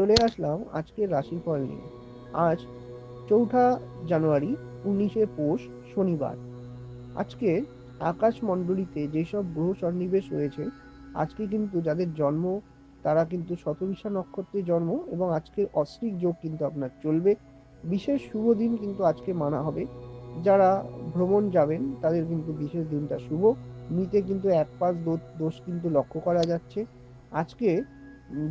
চলে আসলাম আজকের রাশিফল নিয়ে। আজ চৌঠা জানুয়ারি, উনিশে পৌষ, শনিবার। আজকে আকাশ মণ্ডলীতে যেসব গ্রহ সন্নিবেশ হয়েছে, আজকে কিন্তু যাদের জন্ম, তারা কিন্তু শতবিশা নক্ষত্রে জন্ম এবং আজকে অশ্রিক যোগ কিন্তু আপনার চলবে। বিশেষ শুভ দিন কিন্তু আজকে মানা হবে। যারা ভ্রমণ যাবেন, তাদের কিন্তু বিশেষ দিনটা শুভ। নিতে কিন্তু এক পাঁচ দোষ কিন্তু লক্ষ্য করা যাচ্ছে। আজকে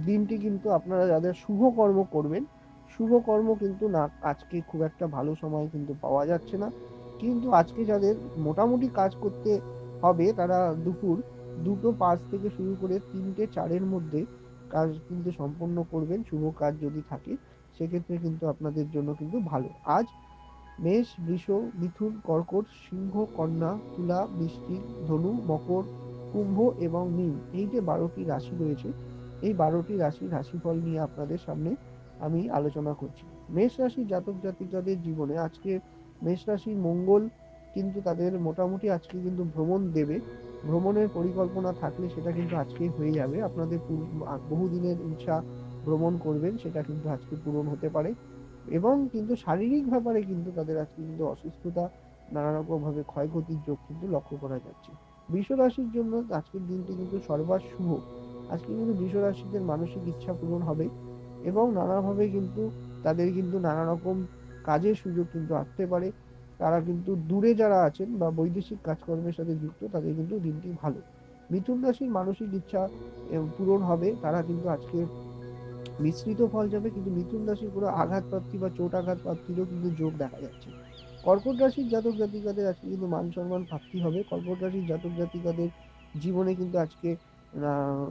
দিনটি কিন্তু আপনারা যাদের শুভ কর্ম করবেন, শুভ কর্ম কিন্তু না, আজকে খুব একটা ভালো সময় কিন্তু পাওয়া যাচ্ছে না। কিন্তু আজকে যাদের মোটামুটি কাজ করতে হবে, তারা দুপুর দুটো পাঁচ থেকে শুরু করে তিনটে চারের মধ্যে কাজ কিন্তু সম্পন্ন করবেন, শুভ কাজ যদি থাকে, সেক্ষেত্রে কিন্তু আপনাদের জন্য কিন্তু ভালো। আজ মেষ, বৃষ, মিথুন, কর্কট, সিংহ, কন্যা, তুলা, বৃষ্টি, ধনু, মকর, কুম্ভ এবং মীন, এই যে বারোটি রাশি রয়েছে এই বারোটি রাশির রাশিফল নিয়ে আপনাদের সামনে আমি আলোচনা করছি। মেষ রাশির জাতক জাতিকাদের জীবনে আজকে মেষ রাশির মঙ্গল কিন্তু তাদের মোটামুটি আজকে কিন্তু ভ্রমণ দেবে। ভ্রমণের পরিকল্পনা থাকলে সেটা কিন্তু আজকে হয়ে যাবে। আপনাদের বহুদিনের ইচ্ছা ভ্রমণ করবেন, সেটা কিন্তু আজকে পূরণ হতে পারে। এবং কিন্তু শারীরিক ব্যাপারে কিন্তু তাদের আজকে কিন্তু অসুস্থতা নানা রকম ভাবে ক্ষয়ক্ষতির যোগ কিন্তু লক্ষ্য করা যাচ্ছে। বৃষ রাশির জন্য আজকের দিনটি কিন্তু সর্বাস শুভ আজকে কিন্তু বৃষ রাশিদের মানসিক ইচ্ছা পূরণ হবে এবং নানাভাবে কিন্তু তাদের কিন্তু নানা রকম কাজের সুযোগ কিন্তু আসতে পারে। তারা কিন্তু দূরে যারা আছেন বা বৈদেশিক কাজকর্মের সাথে যুক্ত, তাদের কিন্তু দিনটি ভালো। মিথুন রাশির মানসিক ইচ্ছা পূরণ হবে। তারা কিন্তু আজকে মিশ্রিত ফল যাবে, কিন্তু মিথুন রাশির পুরো আঘাত প্রাপ্তি বা চোট আঘাত প্রাপ্তিরও কিন্তু যোগ দেখা যাচ্ছে। কর্কট রাশির জাতক জাতিকাদের আজকে কিন্তু মান সম্মান প্রাপ্তি হবে। কর্কট রাশির জাতক জাতিকাদের জীবনে কিন্তু আজকে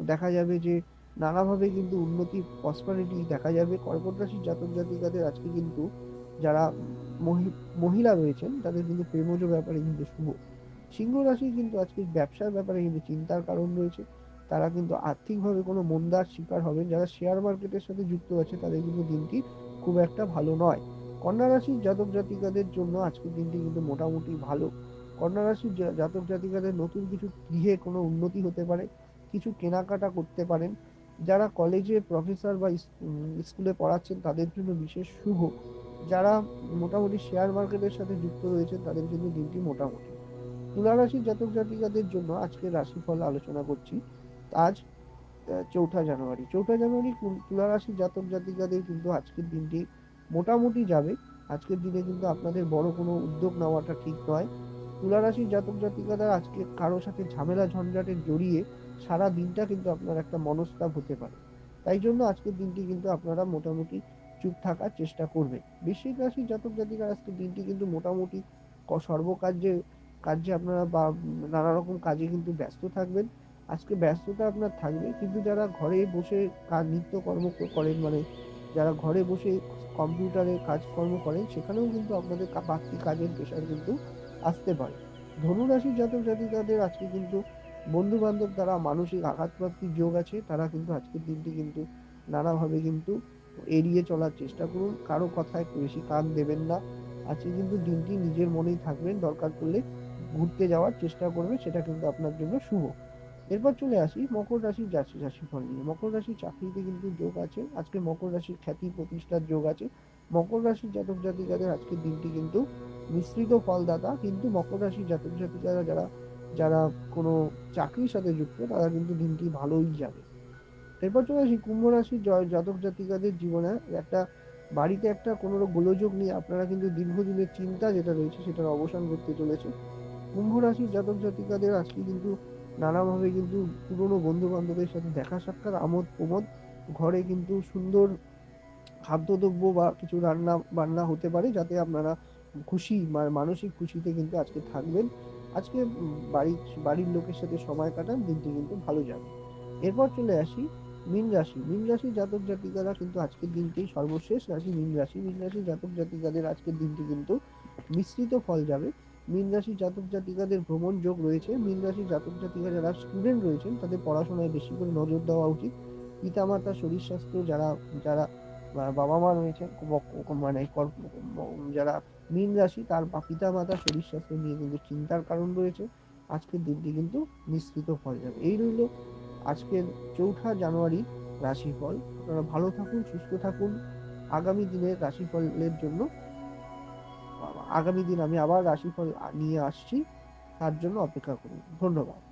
দেখা যাবে যে নানাভাবে কিন্তু উন্নতি প্রসপারিটি দেখা যাবে। কর্কট রাশির জাতক জাতিকাদের আজকে কিন্তু যারা মহিলা রয়েছেন, তাদের কিন্তু প্রেমজ ব্যাপারে কিন্তু শুভ। সিংহ রাশি কিন্তু আজকে ব্যবসার ব্যাপারে কিন্তু চিন্তার কারণ রয়েছে। তারা কিন্তু আর্থিকভাবে কোনো মন্দার শিকার হবেন। যারা শেয়ার মার্কেটের সাথে যুক্ত আছে, তাদের কিন্তু দিনটি খুব একটা ভালো নয়। কন্যা রাশির জাতক জাতিকাদের জন্য আজকের দিনটি কিন্তু মোটামুটি ভালো। কন্যা রাশির জাতক জাতিকাদের নতুন কিছু গৃহে কোনো উন্নতি হতে পারে। কিছু কেনাকাটা করতে পারেন। যারা কলেজে প্রফেসর বা স্কুলে পড়াচ্ছেন, তাদের জন্য বিশেষ শুভ। যারা মোটামুটি শেয়ার মার্কেটের সাথে যুক্ত রয়েছেন, তাদের জন্য দিনটি মোটামুটি। তুলা রাশির জাতক জাতিকাদের জন্য আজকের রাশিফল আলোচনা করছি। আজ চৌঠা জানুয়ারি। চৌঠা জানুয়ারি তুলা রাশির জাতক জাতিকাদের কিন্তু আজকের দিনটি মোটামুটি যাবে। আজকের দিনে কিন্তু আপনাদের বড় কোনো উদ্যোগ নেওয়াটা ঠিক নয়। তুলা রাশির জাতক জাতিকারা আজকে কারোর সাথে ঝামেলা ঝঞ্ঝাটে জড়িয়ে সারা দিনটা কিন্তু আপনার একটা মনস্তাপ হতে পারে। তাই জন্য আজকের দিনটি কিন্তু আপনারা মোটামুটি চুপ থাকার চেষ্টা করবেন। বৃশ্চিক রাশির জাতক জাতিকার আজকের দিনটি কিন্তু মোটামুটি সর্বকার্যে কার্যে আপনারা বা নানা রকম কাজে কিন্তু ব্যস্ত থাকবেন। আজকে ব্যস্ততা আপনার থাকবে, কিন্তু যারা ঘরে বসে কাজ নিত্যকর্ম করেন মানে যারা ঘরে বসে কম্পিউটারে কাজকর্ম করেন, সেখানেও কিন্তু আপনাদের বাড়তি কাজের প্রেশার কিন্তু আসতে পারে। ধনুরাশির জাতক জাতিকাদের আজকে কিন্তু বন্ধু বান্ধব দ্বারা মানসিক আঘাতপ্রাপ্তির যোগ আছে। তারা কিন্তু আজকের দিনটি কিন্তু নানাভাবে কিন্তু এড়িয়ে চলার চেষ্টা করুন। কারও কথায় বেশি কান দেবেন না। আজকে কিন্তু দিনটি নিজের মনেই থাকবেন। দরকার পড়লে ঘুরতে যাওয়ার চেষ্টা করবে সেটা কিন্তু আপনার জন্য শুভ। এরপর চলে আসি মকর রাশির রাশি রাশিফল নিয়ে। মকর রাশির চাকরিতে কিন্তু যোগ আছে। আজকে মকর রাশির খ্যাতি প্রতিষ্ঠার যোগ আছে। মকর রাশির জাতক জাতিকাদের আজকের দিনটি কিন্তু মিশ্রিত ফলদাতা, কিন্তু মকর রাশির জাতক জাতিকারা যারা যারা কোনো চাকরির সাথে যুক্ত, তারা কিন্তু দিনটি ভালোই যাবে। এরপর চলে আসি কুম্ভ রাশির জাতক জাতিকাদের জীবনে। একটা বাড়িতে একটা কোনো গোলযোগ নিয়ে আপনারা কিন্তু দীর্ঘদিনের চিন্তা যেটা রয়েছে, সেটার অবসান করতে চলেছে। কুম্ভ রাশির জাতক জাতিকাদের আজকে কিন্তু নানাভাবে কিন্তু পুরনো বন্ধু বান্ধবের সাথে দেখা সাক্ষাৎ আমোদ প্রমোদ ঘরে কিন্তু সুন্দর খাদ্যদ্রব্য বা কিছু রান্না বান্না হতে পারে, যাতে আপনারা খুশি মানসিক খুশিতে কিন্তু আজকে থাকবেন। আজকে বাড়ির বাড়ির লোকের সাথে সময় কাটান, দিনটি কিন্তু ভালো যাবে। এরপর চলে আসি মীন রাশি। মীন রাশি জাতক জাতিকারা কিন্তু আজকের দিনটি সর্বশেষ রাশি। মীন রাশি মীন রাশি জাতক জাতিকাদের আজকের দিনটি কিন্তু মিশ্রিত ফল যাবে। মীন রাশি জাতক জাতিকাদের ভ্রমণ যোগ রয়েছে। মীন রাশি জাতক জাতিকা যারা স্টুডেন্ট রয়েছেন, তাদের পড়াশোনায় বেশি করে নজর দেওয়া উচিত। পিতামাতার শরীর স্বাস্থ্য যারা যারা বাবা মা রয়েছেন মানে যারা মীন রাশি, তার পিতা মাতা শরীর স্বাস্থ্য নিয়ে কিন্তু চিন্তার কারণ রয়েছে। আজকের দিনটি কিন্তু নিশ্চিত ফল যাবে। এই রইল আজকের চৌঠা জানুয়ারি রাশিফল। আপনারা ভালো থাকুন, সুস্থ থাকুন। আগামী দিনের রাশিফলের জন্য, আগামী দিন আমি আবার রাশিফল নিয়ে আসছি। তার জন্য অপেক্ষা করুন। ধন্যবাদ।